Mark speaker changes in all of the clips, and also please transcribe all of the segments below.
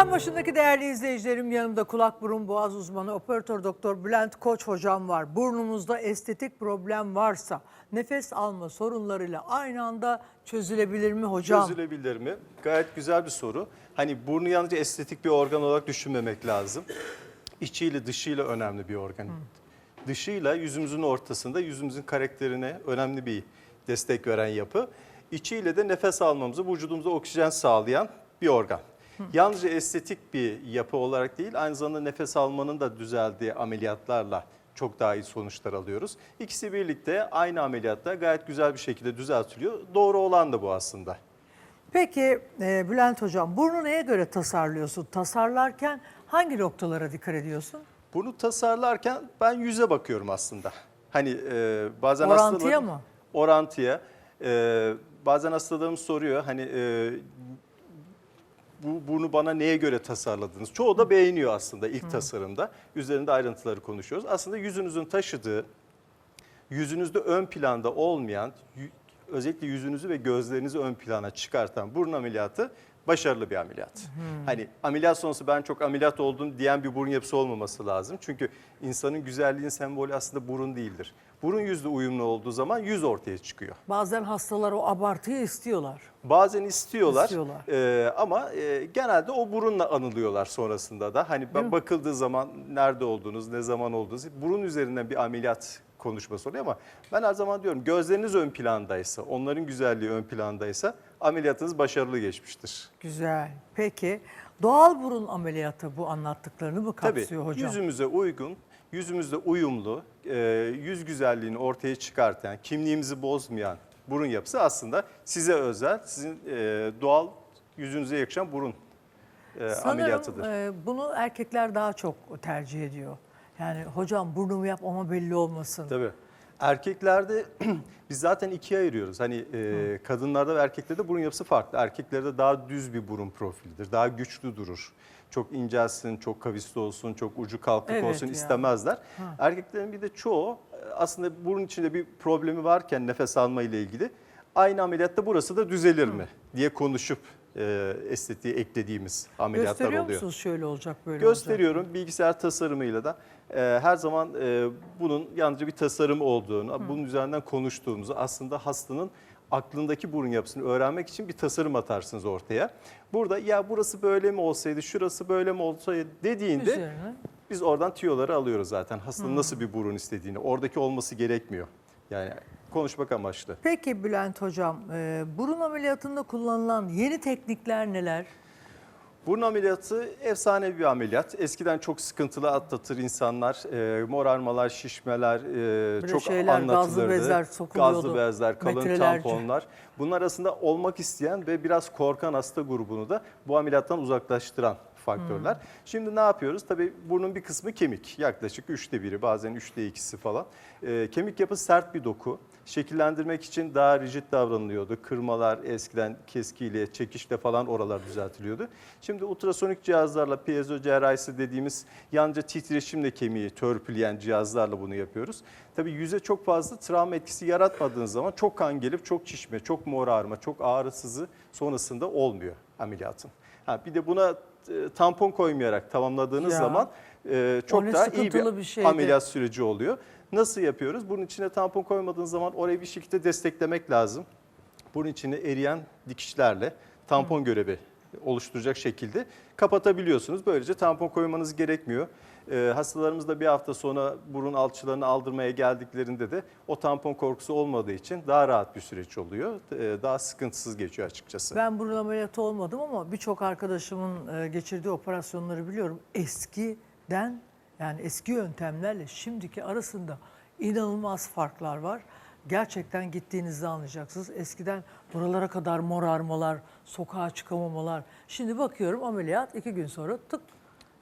Speaker 1: Ekran başındaki değerli izleyicilerim yanımda kulak burun boğaz uzmanı operatör doktor Bülent Koç hocam var. Burnumuzda estetik problem varsa nefes alma sorunlarıyla aynı anda çözülebilir mi hocam?
Speaker 2: Çözülebilir mi? Gayet güzel bir soru. Hani burnu yalnızca estetik bir organ olarak düşünmemek lazım. İçiyle dışıyla önemli bir organ. Dışıyla yüzümüzün ortasında yüzümüzün karakterine önemli bir destek veren yapı. İçiyle de nefes almamızı, vücudumuza oksijen sağlayan bir organ. Yalnızca estetik bir yapı olarak değil, aynı zamanda nefes almanın da düzeldiği ameliyatlarla çok daha iyi sonuçlar alıyoruz. İkisi birlikte aynı ameliyatta gayet güzel bir şekilde düzeltiliyor. Doğru olan da bu aslında.
Speaker 1: Peki e, Bülent hocam burnu neye göre tasarlıyorsun? Tasarlarken hangi noktalara dikkat ediyorsun?
Speaker 2: Bunu tasarlarken ben yüze bakıyorum aslında. Hani e, bazen
Speaker 1: Orantıya
Speaker 2: hastalarım-
Speaker 1: mı?
Speaker 2: Orantıya. E, bazen hastalarım soruyor hani e, bu burnu bana neye göre tasarladınız? Çoğu da beğeniyor aslında ilk tasarımda. Üzerinde ayrıntıları konuşuyoruz. Aslında yüzünüzün taşıdığı, yüzünüzde ön planda olmayan, özellikle yüzünüzü ve gözlerinizi ön plana çıkartan burun ameliyatı başarılı bir ameliyat. Hani ameliyat sonrası ben çok ameliyat oldum diyen bir burun yapısı olmaması lazım. Çünkü insanın güzelliğin sembolü aslında burun değildir. Burun yüzle uyumlu olduğu zaman yüz ortaya çıkıyor.
Speaker 1: Bazen hastalar o abartıyı istiyorlar.
Speaker 2: Bazen istiyorlar,
Speaker 1: İstiyorlar.
Speaker 2: e, ama e, genelde o burunla anılıyorlar sonrasında da. Hani
Speaker 1: Değil mi?
Speaker 2: bakıldığı zaman nerede olduğunuz, ne zaman olduğunuz, burun üzerinden bir ameliyat konuşması oluyor ama ben her zaman diyorum gözleriniz ön plandaysa, onların güzelliği ön plandaysa ameliyatınız başarılı geçmiştir.
Speaker 1: Güzel. Peki doğal burun ameliyatı bu anlattıklarını mı
Speaker 2: Tabii
Speaker 1: kapsıyor hocam?
Speaker 2: yüzümüze uygun, yüzümüzde uyumlu, e, yüz güzelliğini ortaya çıkartan, kimliğimizi bozmayan burun yapısı aslında size özel, sizin e, doğal yüzünüze yakışan burun e, ameliyatıdır.
Speaker 1: Sanırım e, bunu erkekler daha çok tercih ediyor. Yani hocam burnumu yap ama belli olmasın.
Speaker 2: Tabii. Erkeklerde biz zaten ikiye ayırıyoruz. Hani e, kadınlarda ve erkeklerde burun yapısı farklı. Erkeklerde daha düz bir burun profilidir. Daha güçlü durur. Çok incelsin, çok kavisli olsun, çok ucu kalkık
Speaker 1: Evet
Speaker 2: olsun
Speaker 1: ya.
Speaker 2: istemezler. Erkeklerin bir de çoğu e, aslında burun içinde bir problemi varken nefes alma ile ilgili aynı ameliyatta burası da düzelir mi diye konuşup e, estetiğe eklediğimiz ameliyatlar
Speaker 1: Gösteriyor
Speaker 2: oluyor.
Speaker 1: musunuz şöyle olacak böyle olacak?
Speaker 2: Gösteriyorum bilgisayar tasarımıyla da e, her zaman e, bunun yalnızca bir tasarım olduğunu, bunun üzerinden konuştuğumuzu aslında hastanın aklındaki burun yapısını öğrenmek için bir tasarım atarsınız ortaya. Burada ya burası böyle mi olsaydı, şurası böyle mi olsaydı dediğinde
Speaker 1: Üzerine.
Speaker 2: biz oradan tüyoları alıyoruz zaten. Hastanın nasıl bir burun istediğini. Oradaki olması gerekmiyor. Yani konuşmak amaçlı.
Speaker 1: Peki Bülent hocam e, burun ameliyatında kullanılan yeni teknikler neler?
Speaker 2: Burun ameliyatı efsane bir ameliyat. Eskiden çok sıkıntılı atlatır insanlar. E, morarmalar, şişmeler e,
Speaker 1: Böyle
Speaker 2: çok
Speaker 1: şeyler, gazlı
Speaker 2: anlatılırdı.
Speaker 1: bezler sokuluyordu,
Speaker 2: Gazlı bezler, kalın
Speaker 1: metrelerce.
Speaker 2: tamponlar. Bunun arasında olmak isteyen ve biraz korkan hasta grubunu da bu ameliyattan uzaklaştıran faktörler.
Speaker 1: Hmm.
Speaker 2: Şimdi ne yapıyoruz? Tabii burnun bir kısmı kemik. Yaklaşık üçte biri bazen üçte ikisi falan. E, kemik yapı sert bir doku. Şekillendirmek için daha rigid davranılıyordu. Kırmalar eskiden keskiyle, çekişle falan oralar düzeltiliyordu. Şimdi ultrasonik cihazlarla, piezo cerrahisi dediğimiz yalnızca titreşimle kemiği törpüleyen cihazlarla bunu yapıyoruz. Tabii yüze çok fazla travma etkisi yaratmadığınız zaman çok kan gelip çok şişme, çok morarma, çok ağrı sızı sonrasında olmuyor ameliyatın. Ha, bir de buna e, tampon koymayarak tamamladığınız
Speaker 1: Ya.
Speaker 2: zaman e, çok daha iyi bir,
Speaker 1: bir şeydi.
Speaker 2: ameliyat süreci oluyor. Nasıl yapıyoruz? Bunun içine tampon koymadığınız zaman orayı bir şekilde desteklemek lazım. Bunun içine eriyen dikişlerle tampon görevi oluşturacak şekilde kapatabiliyorsunuz. Böylece tampon koymanız gerekmiyor. Ee, hastalarımız da bir hafta sonra burun alçılarını aldırmaya geldiklerinde de o tampon korkusu olmadığı için daha rahat bir süreç oluyor. Ee, daha sıkıntısız geçiyor açıkçası.
Speaker 1: Ben burun ameliyatı olmadım ama birçok arkadaşımın e, geçirdiği operasyonları biliyorum. Eskiden yani eski yöntemlerle şimdiki arasında inanılmaz farklar var. Gerçekten gittiğinizde anlayacaksınız. Eskiden buralara kadar morarmalar, sokağa çıkamamalar. Şimdi bakıyorum ameliyat iki gün sonra tık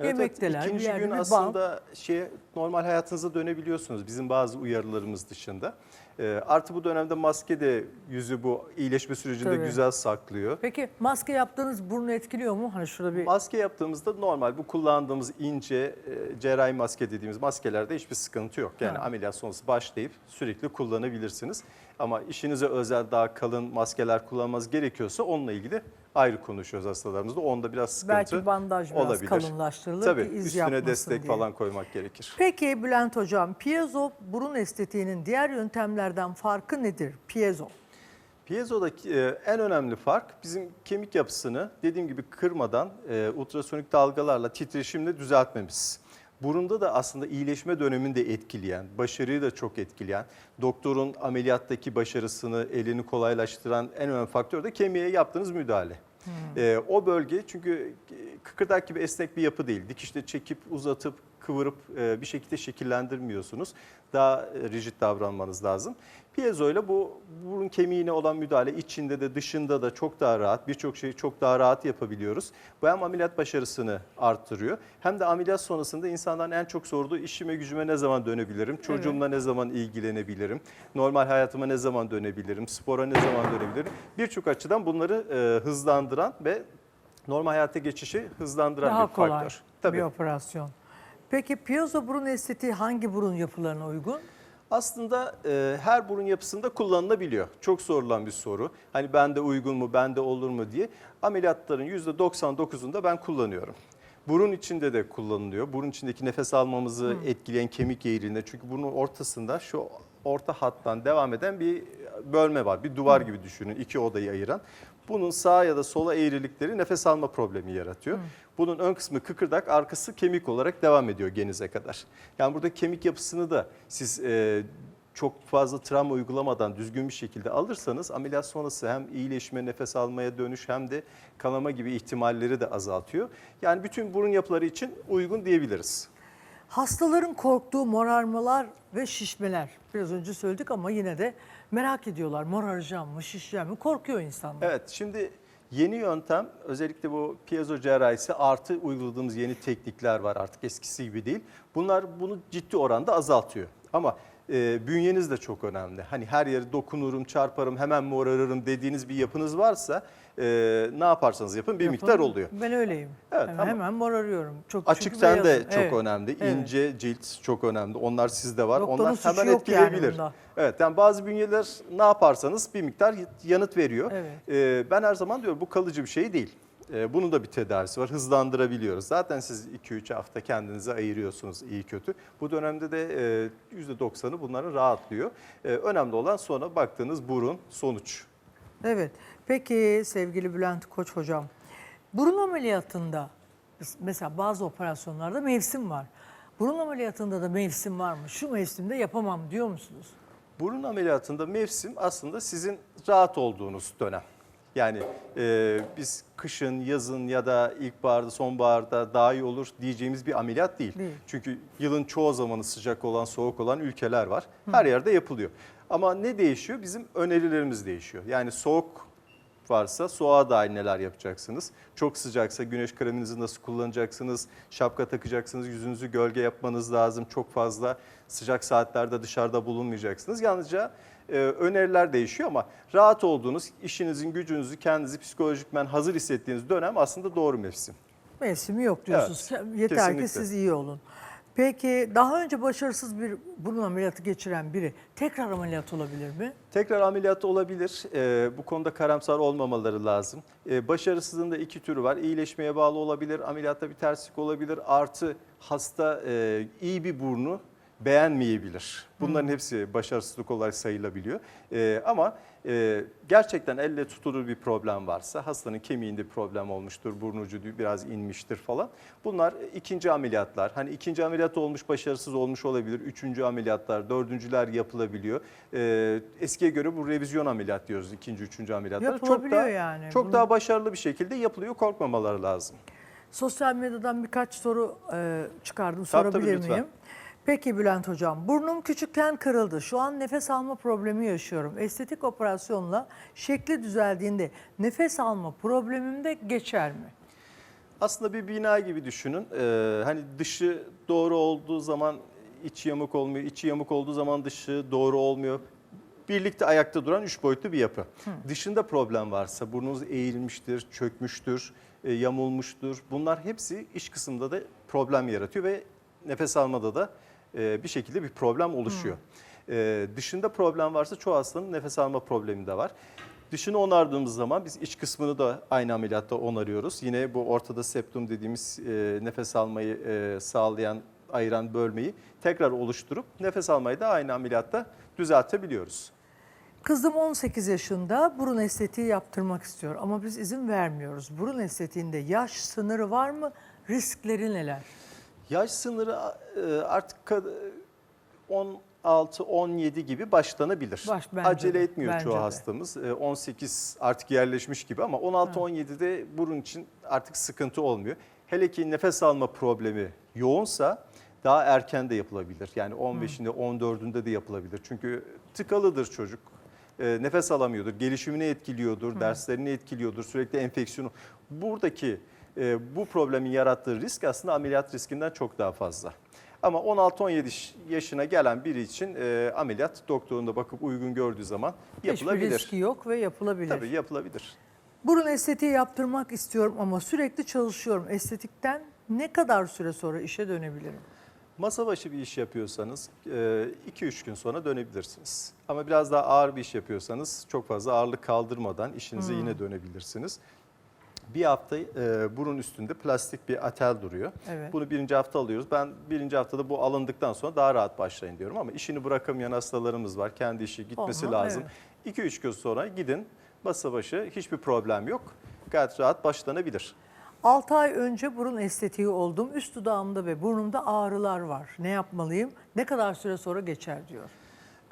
Speaker 2: Evet, evet.
Speaker 1: yemekteler. bir
Speaker 2: İkinci gün aslında şeye normal hayatınıza dönebiliyorsunuz bizim bazı uyarılarımız dışında. Ee, artı bu dönemde maske de yüzü bu iyileşme sürecinde
Speaker 1: Tabii.
Speaker 2: güzel saklıyor.
Speaker 1: Peki maske yaptığınız burnu etkiliyor mu? Hani şurada bir
Speaker 2: Maske yaptığımızda normal bu kullandığımız ince e, cerrahi maske dediğimiz maskelerde hiçbir sıkıntı yok. Yani
Speaker 1: Ha.
Speaker 2: ameliyat sonrası başlayıp sürekli kullanabilirsiniz. Ama işinize özel daha kalın maskeler kullanmanız gerekiyorsa onunla ilgili ayrı konuşuyoruz hastalarımızda. Onda biraz sıkıntı
Speaker 1: Belki bandaj biraz
Speaker 2: olabilir.
Speaker 1: kalınlaştırılır
Speaker 2: Tabii
Speaker 1: ki iz
Speaker 2: üstüne destek
Speaker 1: diye.
Speaker 2: falan koymak gerekir.
Speaker 1: Peki Bülent Hocam, piezo burun estetiğinin diğer yöntemlerden farkı nedir? Piezo.
Speaker 2: Piezo'daki e, en önemli fark bizim kemik yapısını dediğim gibi kırmadan e, ultrasonik dalgalarla titreşimle düzeltmemiz. Burunda da aslında iyileşme dönemini de etkileyen, başarıyı da çok etkileyen, doktorun ameliyattaki başarısını, elini kolaylaştıran en önemli faktör de kemiğe yaptığınız müdahale. E, o bölge çünkü kıkırdak gibi esnek bir yapı değil. Dikişte çekip uzatıp kıvırıp e, bir şekilde şekillendirmiyorsunuz. Daha e, rigid davranmanız lazım. Piezo ile bu burun kemiğine olan müdahale içinde de dışında da çok daha rahat, birçok şeyi çok daha rahat yapabiliyoruz. Bu hem ameliyat başarısını arttırıyor hem de ameliyat sonrasında insanların en çok sorduğu işime gücüme ne zaman dönebilirim, çocuğumla ne zaman ilgilenebilirim, normal hayatıma ne zaman dönebilirim, spora ne zaman dönebilirim. Birçok açıdan bunları e, hızlandıran ve normal hayata geçişi hızlandıran
Speaker 1: Daha
Speaker 2: bir
Speaker 1: kolay
Speaker 2: faktör. Tabii.
Speaker 1: bir operasyon. Peki piezo burun estetiği hangi burun yapılarına uygun?
Speaker 2: Aslında e, her burun yapısında kullanılabiliyor. Çok sorulan bir soru. Hani bende uygun mu, bende olur mu diye. Ameliyatların %99'unda ben kullanıyorum. Burun içinde de kullanılıyor. Burun içindeki nefes almamızı etkileyen kemik eğriliğinde. Çünkü burnun ortasında şu orta hattan devam eden bir bölme var. Bir duvar gibi düşünün iki odayı ayıran. Bunun sağa ya da sola eğrilikleri nefes alma problemi yaratıyor. Bunun ön kısmı kıkırdak, arkası kemik olarak devam ediyor genize kadar. Yani burada kemik yapısını da siz e, çok fazla travma uygulamadan düzgün bir şekilde alırsanız ameliyat sonrası hem iyileşme, nefes almaya dönüş hem de kanama gibi ihtimalleri de azaltıyor. Yani bütün burun yapıları için uygun diyebiliriz.
Speaker 1: Hastaların korktuğu morarmalar ve şişmeler. Biraz önce söyledik ama yine de merak ediyorlar. Moraracağım mı, şişeceğim mi? Korkuyor insanlar.
Speaker 2: Evet şimdi yeni yöntem özellikle bu piezo cerrahisi artı uyguladığımız yeni teknikler var artık eskisi gibi değil. Bunlar bunu ciddi oranda azaltıyor. Ama e, bünyeniz de çok önemli. Hani her yere dokunurum, çarparım, hemen morarırım dediğiniz bir yapınız varsa e, ne yaparsanız yapın bir
Speaker 1: Yapın.
Speaker 2: miktar oluyor.
Speaker 1: Ben öyleyim.
Speaker 2: Evet,
Speaker 1: hemen,
Speaker 2: ama-
Speaker 1: hemen morarıyorum. Çok
Speaker 2: Açık ten de çok
Speaker 1: Evet.
Speaker 2: önemli.
Speaker 1: Evet.
Speaker 2: İnce cilt çok önemli. Onlar sizde var.
Speaker 1: Doktorun
Speaker 2: Onlar hemen
Speaker 1: yani
Speaker 2: etkileyebilir.
Speaker 1: bunda.
Speaker 2: evet. Yani bazı bünyeler ne yaparsanız bir miktar yanıt veriyor.
Speaker 1: Evet.
Speaker 2: Ee, ben her zaman diyorum bu kalıcı bir şey değil. Ee, bunun da bir tedavisi var. Hızlandırabiliyoruz. Zaten siz 2-3 hafta kendinize ayırıyorsunuz iyi kötü. Bu dönemde de e, %90'ı bunların rahatlıyor. Ee, önemli olan sonra baktığınız burun sonuç.
Speaker 1: Evet. Peki sevgili Bülent Koç hocam. Burun ameliyatında mesela bazı operasyonlarda mevsim var. Burun ameliyatında da mevsim var mı? Şu mevsimde yapamam diyor musunuz?
Speaker 2: Burun ameliyatında mevsim aslında sizin rahat olduğunuz dönem. Yani e, biz kışın, yazın ya da ilkbaharda, sonbaharda daha iyi olur diyeceğimiz bir ameliyat değil.
Speaker 1: Değil.
Speaker 2: Çünkü yılın çoğu zamanı sıcak olan, soğuk olan ülkeler var. Her yerde yapılıyor. Ama ne değişiyor? Bizim önerilerimiz değişiyor. Yani soğuk varsa soğuğa dair neler yapacaksınız? Çok sıcaksa güneş kreminizi nasıl kullanacaksınız? Şapka takacaksınız, yüzünüzü gölge yapmanız lazım. Çok fazla sıcak saatlerde dışarıda bulunmayacaksınız. Yalnızca e, öneriler değişiyor ama rahat olduğunuz, işinizin, gücünüzü, kendinizi psikolojikmen hazır hissettiğiniz dönem aslında doğru mevsim.
Speaker 1: Mevsimi yok diyorsunuz. Yeter
Speaker 2: kesinlikle.
Speaker 1: ki siz iyi olun. Peki daha önce başarısız bir burun ameliyatı geçiren biri tekrar ameliyat olabilir mi?
Speaker 2: Tekrar ameliyat olabilir. Ee, bu konuda karamsar olmamaları lazım. Ee, başarısızlığın da iki türü var. İyileşmeye bağlı olabilir, ameliyatta bir terslik olabilir. Artı hasta e, iyi bir burnu beğenmeyebilir. Bunların hepsi başarısızlık olarak sayılabiliyor. Ee, ama e, gerçekten elle tutulur bir problem varsa, hastanın kemiğinde bir problem olmuştur, burnu ucu biraz inmiştir falan. Bunlar ikinci ameliyatlar. Hani ikinci ameliyat olmuş, başarısız olmuş olabilir. Üçüncü ameliyatlar, dördüncüler yapılabiliyor. Ee, eskiye göre bu revizyon ameliyat diyoruz ikinci, üçüncü ameliyatlar. Çok daha,
Speaker 1: yani.
Speaker 2: Çok
Speaker 1: Bunu-
Speaker 2: daha başarılı bir şekilde yapılıyor, korkmamaları lazım.
Speaker 1: Sosyal medyadan birkaç soru e, çıkardım.
Speaker 2: Tabii, tabii,
Speaker 1: Sorabilir
Speaker 2: lütfen.
Speaker 1: Peki Bülent Hocam, burnum küçükken kırıldı. Şu an nefes alma problemi yaşıyorum. Estetik operasyonla şekli düzeldiğinde nefes alma problemim de geçer mi?
Speaker 2: Aslında bir bina gibi düşünün. Ee, hani dışı doğru olduğu zaman içi yamuk olmuyor, içi yamuk olduğu zaman dışı doğru olmuyor. Birlikte ayakta duran üç boyutlu bir yapı. Dışında problem varsa, burnunuz eğilmiştir, çökmüştür, e, yamulmuştur. Bunlar hepsi iç kısımda da problem yaratıyor ve nefes almada da e, bir şekilde bir problem oluşuyor. Ee, dışında problem varsa çoğu hastanın nefes alma problemi de var. Dışını onardığımız zaman biz iç kısmını da aynı ameliyatta onarıyoruz. Yine bu ortada septum dediğimiz e, nefes almayı e, sağlayan, ayıran bölmeyi tekrar oluşturup nefes almayı da aynı ameliyatta düzeltebiliyoruz.
Speaker 1: Kızım 18 yaşında burun estetiği yaptırmak istiyor ama biz izin vermiyoruz. Burun estetiğinde yaş sınırı var mı? Riskleri neler?
Speaker 2: Yaş sınırı e, artık kad- 16-17 gibi başlanabilir.
Speaker 1: Baş- bence
Speaker 2: Acele
Speaker 1: de,
Speaker 2: etmiyor
Speaker 1: bence
Speaker 2: çoğu
Speaker 1: de.
Speaker 2: hastamız. E, 18 artık yerleşmiş gibi ama 16-17'de burun için artık sıkıntı olmuyor. Hele ki nefes alma problemi yoğunsa daha erken de yapılabilir. Yani 15'inde 14'ünde de yapılabilir. Çünkü tıkalıdır çocuk. E, nefes alamıyordur, gelişimini etkiliyordur, derslerini etkiliyordur, sürekli enfeksiyonu. Buradaki e, bu problemin yarattığı risk aslında ameliyat riskinden çok daha fazla. Ama 16-17 yaşına gelen biri için e, ameliyat doktorunda bakıp uygun gördüğü zaman
Speaker 1: Hiçbir
Speaker 2: yapılabilir.
Speaker 1: riski yok ve yapılabilir.
Speaker 2: Tabii yapılabilir.
Speaker 1: Burun estetiği yaptırmak istiyorum ama sürekli çalışıyorum. Estetikten ne kadar süre sonra işe dönebilirim?
Speaker 2: Masa başı bir iş yapıyorsanız 2-3 gün sonra dönebilirsiniz. Ama biraz daha ağır bir iş yapıyorsanız çok fazla ağırlık kaldırmadan işinize
Speaker 1: Hmm.
Speaker 2: yine dönebilirsiniz. Bir hafta e, burun üstünde plastik bir atel duruyor.
Speaker 1: Evet.
Speaker 2: Bunu birinci hafta alıyoruz. Ben birinci haftada bu alındıktan sonra daha rahat başlayın diyorum. Ama işini bırakamayan hastalarımız var. Kendi işi gitmesi
Speaker 1: Olmaz,
Speaker 2: lazım. 2-3 gün sonra gidin masa başı hiçbir problem yok. Gayet rahat başlanabilir.
Speaker 1: 6 ay önce burun estetiği oldum. Üst dudağımda ve burnumda ağrılar var. Ne yapmalıyım? Ne kadar süre sonra geçer diyor.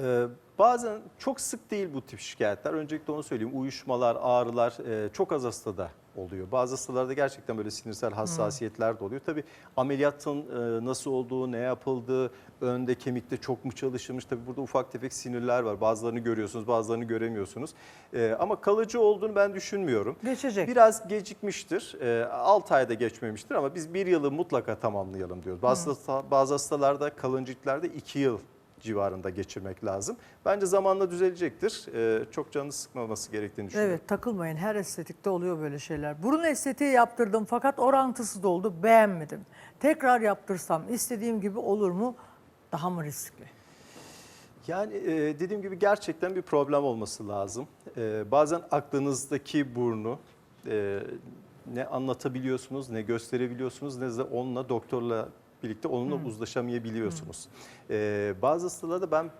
Speaker 2: Ee, bazen çok sık değil bu tip şikayetler. Öncelikle onu söyleyeyim. Uyuşmalar, ağrılar e, çok az hastada oluyor. Bazı hastalarda gerçekten böyle sinirsel hassasiyetler de oluyor. Tabii ameliyatın e, nasıl olduğu, ne yapıldığı, önde kemikte çok mu çalışılmış. Tabii burada ufak tefek sinirler var. Bazılarını görüyorsunuz, bazılarını göremiyorsunuz. E, ama kalıcı olduğunu ben düşünmüyorum.
Speaker 1: Geçecek.
Speaker 2: Biraz gecikmiştir. 6 ayda geçmemiştir ama biz bir yılı mutlaka tamamlayalım diyoruz. Bazı, hasta- bazı hastalarda kalıncıklarda 2 yıl civarında geçirmek lazım. Bence zamanla düzelecektir. Ee, çok canını sıkmaması gerektiğini düşünüyorum.
Speaker 1: Evet takılmayın her estetikte oluyor böyle şeyler. Burun estetiği yaptırdım fakat orantısı da oldu beğenmedim. Tekrar yaptırsam istediğim gibi olur mu? Daha mı riskli?
Speaker 2: Yani e, dediğim gibi gerçekten bir problem olması lazım. E, bazen aklınızdaki burnu e, ne anlatabiliyorsunuz, ne gösterebiliyorsunuz, ne de onunla doktorla birlikte onunla uzlaşamayabiliyorsunuz. E, bazı hastalarda ben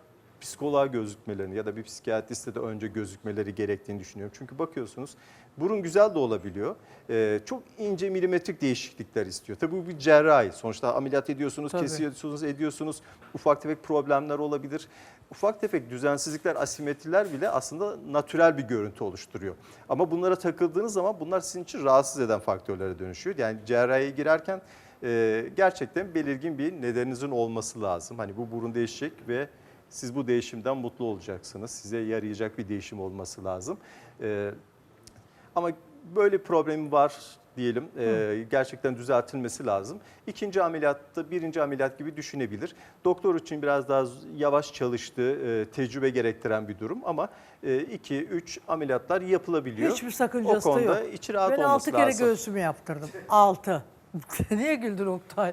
Speaker 2: psikoloğa gözükmelerini ya da bir psikiyatriste de önce gözükmeleri gerektiğini düşünüyorum. Çünkü bakıyorsunuz burun güzel de olabiliyor. E, çok ince milimetrik değişiklikler istiyor. Tabii bu bir cerrahi. Sonuçta ameliyat ediyorsunuz,
Speaker 1: Tabii.
Speaker 2: kesiyorsunuz, ediyorsunuz. Ufak tefek problemler olabilir. Ufak tefek düzensizlikler, asimetriler bile aslında natürel bir görüntü oluşturuyor. Ama bunlara takıldığınız zaman bunlar sizin için rahatsız eden faktörlere dönüşüyor. Yani cerrahiye girerken e, gerçekten belirgin bir nedeninizin olması lazım. Hani bu burun değişecek ve siz bu değişimden mutlu olacaksınız. Size yarayacak bir değişim olması lazım. E, ama böyle problemi var diyelim. Ee, gerçekten düzeltilmesi lazım. İkinci ameliyatta birinci ameliyat gibi düşünebilir. Doktor için biraz daha yavaş çalıştığı, e, tecrübe gerektiren bir durum ama 2-3 ameliyatlar yapılabiliyor.
Speaker 1: Hiçbir sakıncası
Speaker 2: o
Speaker 1: da
Speaker 2: konuda
Speaker 1: yok.
Speaker 2: içi rahat
Speaker 1: ben
Speaker 2: olması
Speaker 1: 6 kere
Speaker 2: lazım.
Speaker 1: göğsümü yaptırdım. 6. Niye güldün Oktay?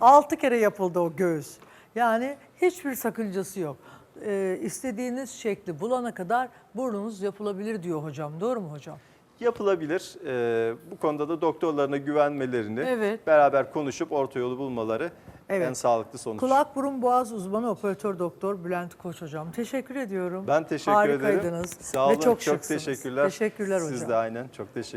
Speaker 1: 6 kere yapıldı o göğüs. Yani hiçbir sakıncası yok. Ee, istediğiniz şekli bulana kadar burnunuz yapılabilir diyor hocam. Doğru mu hocam?
Speaker 2: Yapılabilir. Ee, bu konuda da doktorlarına güvenmelerini,
Speaker 1: Evet.
Speaker 2: beraber konuşup orta yolu bulmaları
Speaker 1: Evet.
Speaker 2: en sağlıklı sonuç.
Speaker 1: Kulak burun boğaz uzmanı operatör doktor Bülent Koç hocam. Teşekkür ediyorum.
Speaker 2: Ben teşekkür
Speaker 1: Harikaydınız.
Speaker 2: ederim. Sağ olun.
Speaker 1: Ve çok,
Speaker 2: çok
Speaker 1: şıksınız.
Speaker 2: teşekkürler.
Speaker 1: Teşekkürler hocam.
Speaker 2: Siz de aynen. Çok teşekkür